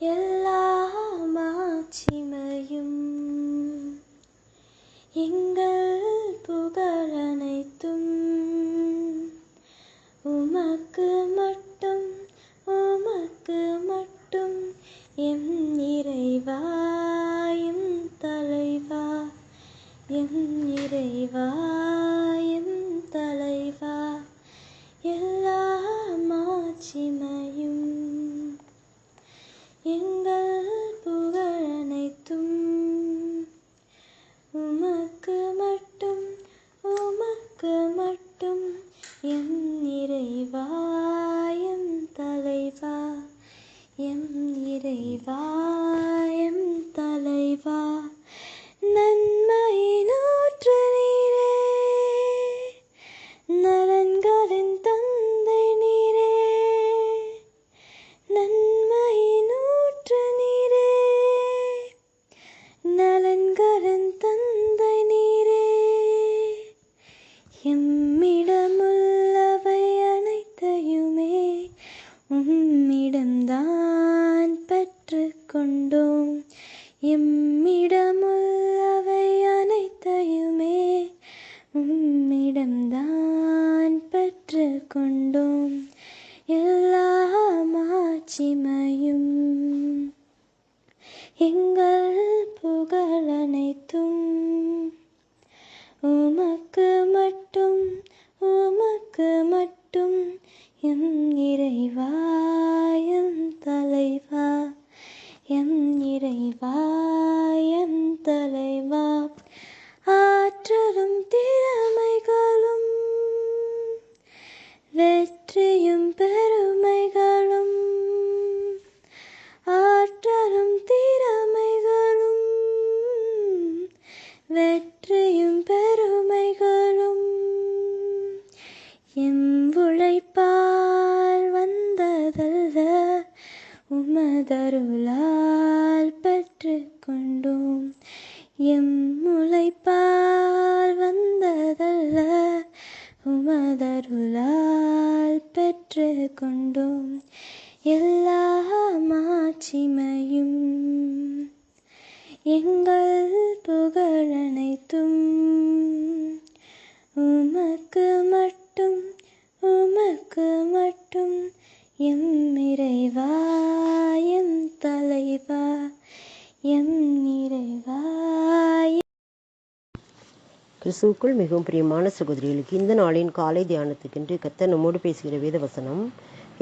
எல்லா மாட்சிமையும் எங்கள் புகழ் அனைத்தும் உமக்கு மட்டும் உமக்கு மட்டும் எம் எங்கள் புகழனைத்தும் உமக்கு மட்டும் உமக்கு மட்டும். எம் இறைவா எம் தலைவா எம் இறைவா. பெற்றுக்கொண்டோம் எம்மிடமுள்ளவை அனைத்தையுமே உம்மிடம்தான் பெற்று கொண்டோம். எல்லா மாட்சிமையும் எங்கள் புகழ் அனைத்தும் உமக்கு மட்டும் உமக்கு மட்டும் எம் இறைவா எம் தலைவா. எம் இறைவா எம் தலைவா எங்கள் புகழனைத்தும் உமக்கு மட்டும் உமக்கு மட்டும். எம் இறைவா எம் தலைவா எம் இறைவா. கிறிஸ்துக்குள் மிகவும் பிரியமான சகோதரிகளுக்கு இந்த நாளின் காலை தியானத்துக்கென்று கத்த நம்மோடு பேசுகிற வேத வசனம்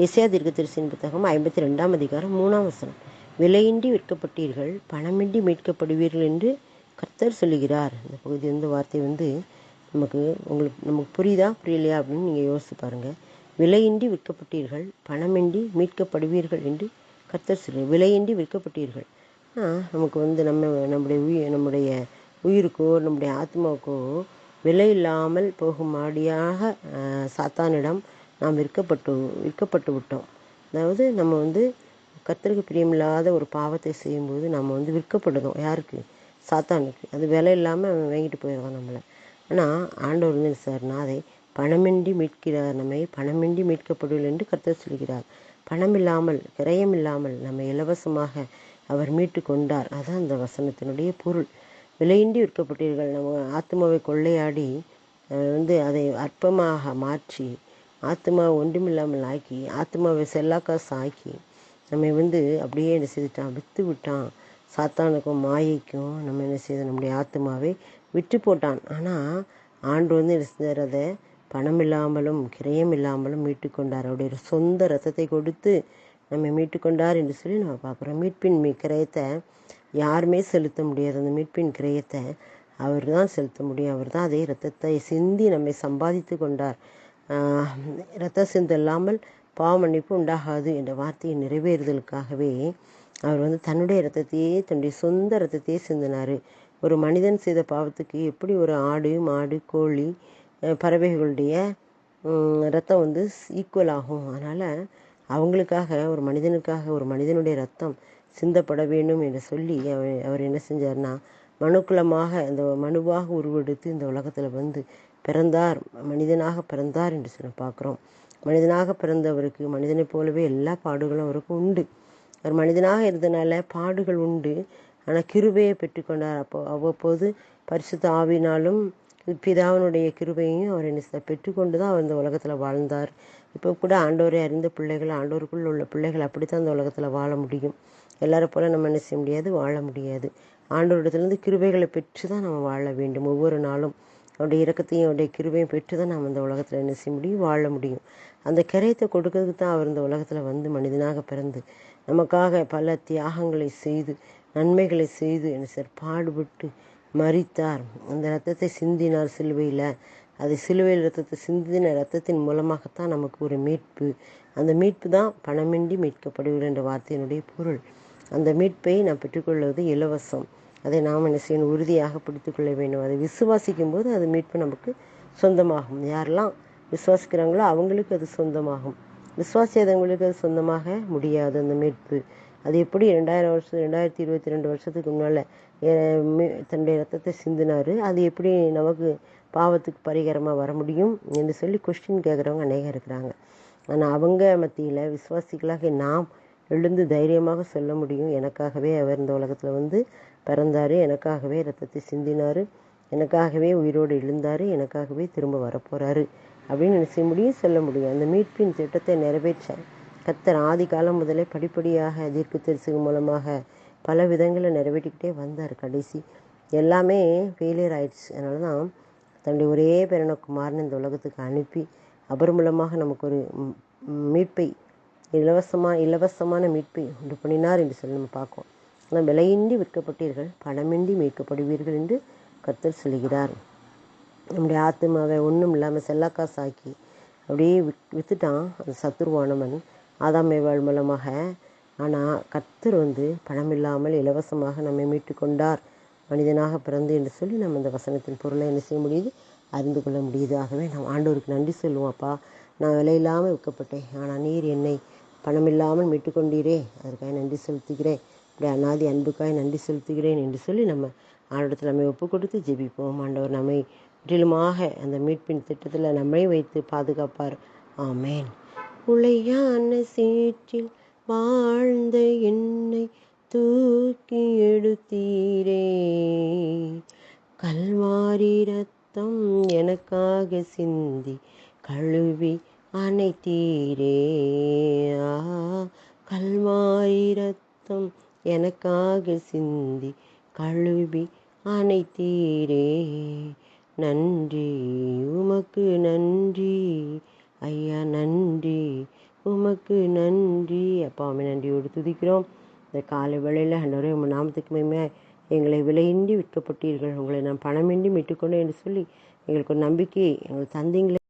எஸ்யா தீர்க்கதரிசியின் புத்தகம் ஐம்பத்தி ரெண்டாம் அதிகாரம் மூணாம் வசனம். விலையின்றி விற்கப்பட்டீர்கள் பணமின்றி மீட்கப்படுவீர்கள் என்று கர்த்தர் சொல்லுகிறார். இந்த பகுதி வந்து வார்த்தை வந்து நமக்கு உங்களுக்கு நமக்கு புரியுதா புரியலையா அப்படின்னு நீங்கள் யோசித்து பாருங்கள் விலையின்றி விற்கப்பட்டீர்கள் பணமின்றி மீட்கப்படுவீர்கள் என்று கர்த்தர் சொல்லு விலையின்றி விற்கப்பட்டீர்கள். நமக்கு வந்து நம்ம நம்முடைய உயிர் நம்முடைய உயிருக்கோ நம்முடைய ஆத்மாவுக்கோ விலை இல்லாமல் போகும் மாடியாக சாத்தானிடம் நாம் விற்கப்பட்டு விற்கப்பட்டு விட்டோம். அதாவது நம்ம வந்து கத்தருக்கு பிரியமில்லாத ஒரு பாவத்தை செய்யும்போது நம்ம வந்து விற்கப்படுதோம் யாருக்கு? சாத்தானுக்கு. அது விலை இல்லாமல் அவன் வாங்கிட்டு போயிடுவான் நம்மளை. ஆனால் ஆண்டவர் வந்து சார் நான் அதை பணமின்றி மீட்கிறார் நம்மை. பணமின்றி மீட்கப்படுவில் என்று கர்த்தர் சொல்கிறார். பணம் இல்லாமல் கிரயம் இல்லாமல் நம்ம இலவசமாக அவர் மீட்டு கொண்டார் அதான் அந்த வசனத்தினுடைய பொருள். விலையின்றி விற்கப்பட்டீர்கள். நம்ம ஆத்மாவை கொள்ளையாடி வந்து அதை அற்பமாக மாற்றி ஆத்மாவை ஒன்றுமில்லாமல் ஆக்கி ஆத்மாவை செல்லாக்காசு ஆக்கி நம்ம வந்து அப்படியே என்ன செய்துட்டான் விற்று விட்டான். சாத்தானுக்கும் மாயைக்கும் நம்ம என்ன செய்த நம்முடைய ஆத்மாவை விட்டு போட்டான். ஆனால் ஆண்டு வந்து என்ன செஞ்சார்? அதை பணம் இல்லாமலும் கிரயம் இல்லாமலும் மீட்டுக்கொண்டார் அவருடைய சொந்த ரத்தத்தை கொடுத்து நம்மை மீட்டுக்கொண்டார் என்று சொல்லி நம்ம பார்க்குறோம். மீட்பின் மீ கிரயத்தை யாருமே செலுத்த முடியாது. அந்த மீட்பின் கிரயத்தை அவர் தான் செலுத்த முடியும். அவர் தான் அதே ரத்தத்தை சிந்தி நம்மை சம்பாதித்து கொண்டார். ரத்த சிந்து இல்லாமல் பாவ மன்னிப்பு உண்டாகாது என்ற வார்த்தையை நிறைவேறுதலுக்காகவே அவர் வந்து தன்னுடைய இரத்தத்தையே தன்னுடைய சொந்த இரத்தத்தையே சிந்தினார். ஒரு மனிதன் செய்த பாவத்துக்கு எப்படி ஒரு ஆடு மாடு கோழி பறவைகளுடைய ரத்தம் வந்து ஈக்குவல் ஆகும்? அதனால் அவங்களுக்காக ஒரு மனிதனுக்காக ஒரு மனிதனுடைய ரத்தம் சிந்தப்பட வேண்டும் என்று சொல்லி அவர் அவர் என்ன செஞ்சார்னா மனுக்குலமாக அந்த மனுவாக உருவெடுத்து இந்த உலகத்தில் வந்து பிறந்தார் மனிதனாக பிறந்தார் என்று சொல்லி பார்க்குறோம். மனிதனாக பிறந்தவருக்கு மனிதனைப் போலவே எல்லா பாடுகளும் அவருக்கு உண்டு. அவர் மனிதனாக இருந்தனால பாடுகள் உண்டு. ஆனால் கிருபையை பெற்றுக்கொண்டார். அப்போ அவ்வப்போது பரிசுத்த ஆவினாலும் பிதாவினுடைய கிருபையையும் அவர் என்ன பெற்றுக்கொண்டு தான் அவர் இந்த உலகத்தில் வாழ்ந்தார். இப்போ கூட ஆண்டோரை அறிந்த பிள்ளைகள் ஆண்டவருக்குள் உள்ள பிள்ளைகள் அப்படித்தான் இந்த உலகத்தில் வாழ முடியும். எல்லாரை போல நம்ம என்ன செய்ய முடியாது? வாழ முடியாது. ஆண்டோரிடத்துலேருந்து கிருபைகளை பெற்று தான் நம்ம வாழ வேண்டும். ஒவ்வொரு நாளும் அவருடைய இரக்கத்தையும் அவருடைய கிருபையும் பெற்று தான் நம்ம இந்த உலகத்தில் என்ன செய்ய முடியும் வாழ முடியும். அந்த கரையத்தை கொடுக்கறதுக்கு தான் அவர் இந்த உலகத்தில் வந்து மனிதனாக பிறந்து நமக்காக பல தியாகங்களை செய்து நன்மைகளை செய்து என்ன சார் பாடுபட்டு மறித்தார் அந்த ரத்தத்தை சிந்தினார் சிலுவையில். அது சிலுவையில் ரத்தத்தை சிந்தின ரத்தத்தின் மூலமாகத்தான் நமக்கு ஒரு மீட்பு. அந்த மீட்பு தான் பணமின்றி மீட்கப்படுகிற என்ற வார்த்தையினுடைய பொருள். அந்த மீட்பை நாம் பெற்றுக்கொள்வது இலவசம். அதை நாம் என்ன செய்யணும்? உறுதியாக பிடித்துக்கொள்ள வேண்டும். அதை விசுவாசிக்கும் போது அது மீட்பு நமக்கு சொந்தமாகும். யாரெல்லாம் விசுவாசிக்கிறாங்களோ அவங்களுக்கு அது சொந்தமாகும். விசுவாசியாதவங்களுக்கு அது சொந்தமாக முடியாது அந்த மீட்பு. அது எப்படி ரெண்டாயிரம் வருஷம் ரெண்டாயிரத்தி இருபத்தி ரெண்டு வருஷத்துக்கு முன்னால் தன்னுடைய ரத்தத்தை சிந்தினார் அது எப்படி நமக்கு பாவத்துக்கு பரிகாரமாக வர முடியும் என்று சொல்லி கொஸ்டின் கேட்குறவங்க அநேகம் இருக்கிறாங்க. ஆனால் அவங்க மத்தியில் விசுவாசிகளாக நாம் எழுந்து தைரியமாக சொல்ல முடியும். எனக்காகவே அவர் இந்த உலகத்தில் வந்து பிறந்தார் எனக்காகவே ரத்தத்தை சிந்தினார் எனக்காகவே உயிரோடு எழுந்தார் எனக்காகவே திரும்ப வரப்போகிறாரு அப்படின்னு என்ன செய்ய முடியும் சொல்ல முடியும். அந்த மீட்பின் திட்டத்தை நிறைவேற்ற கத்தர் ஆதி காலம் முதலே படிப்படியாக தீர்க்க தரிசனம் மூலமாக பல விதங்களை நிறைவேற்றிக்கிட்டே வந்தார் கடைசி. எல்லாமே ஃபெயிலியர் ஆயிடுச்சு. அதனால தான் தன்னுடைய ஒரே பேரன இந்த உலகத்துக்கு அனுப்பி அவர் மூலமாக நமக்கு ஒரு மீட்பை இலவசமாக இலவசமான மீட்பை உண்டு பண்ணினார் என்று சொல்லி நம்ம பார்க்கோம் ஆனால் விலையின்றி விற்கப்பட்டீர்கள் பணமின்றி மீட்கப்படுவீர்கள் என்று கத்தர் சொல்கிறார் நம்முடைய ஆத்மாவை ஒன்றும் இல்லாமல் செல்லக்காசு ஆக்கி அப்படியே வித் வித்துட்டான் அந்த சத்துருவானவன் ஆதாமேவாள் மூலமாக. ஆனால் கர்த்தர் வந்து பணம் இல்லாமல் இலவசமாக நம்மை மீட்டு கொண்டார் மனிதனாக பிறந்து என்று சொல்லி நம்ம இந்த வசனத்தின் பொருளை என்ன செய்ய முடியுது? அறிந்து கொள்ள முடியுது. ஆகவே நாம் ஆண்டோருக்கு நன்றி சொல்லுவோம் அப்பா. நான் விலையில்லாமல் விற்கப்பட்டேன் ஆனால் நீர் என்னை பணம் இல்லாமல் மீட்டு கொண்டீரே அதற்காக நன்றி செலுத்துகிறேன். அப்படி அநாதி அன்புக்காய் நன்றி செலுத்துகிறேன் என்று சொல்லி நம்ம ஆண்டவரத்தில் நம்மை ஒப்பு கொடுத்து ஜெபிப்போம். ஆண்டவர் நம்மை முற்றிலுமாக அந்த மீட்பின் திட்டத்தில் நம்மை வைத்து பாதுகாப்பார். ஆமேன். உளையான சீற்றில் வாழ்ந்த என்னை தூக்கி எடுத்தீரே. கல்வாரி ரத்தம் எனக்காக சிந்தி கழுவி அணைத்தீரே. ஆ, கல்வாரி ரத்தம் எனக்காக சிந்தி கழுவி அனைத்தீரே நன்றி உமக்கு நன்றி. ஐயா நன்றி உமக்கு நன்றி. அப்பாவுமே நன்றியோடு துதிக்கிறோம். இந்த காலை வேளையில் ஆண்டவரே உங்கள் நாமத்துக்கு மேமே எங்களை விலையின்றி விற்கப்பட்டீர்கள். உங்களை நான் பணமின்றி மீட்டுக்கொண்டேன் என்று சொல்லி எங்களுக்கு ஒரு நம்பிக்கை எங்களுக்கு தந்தீங்களே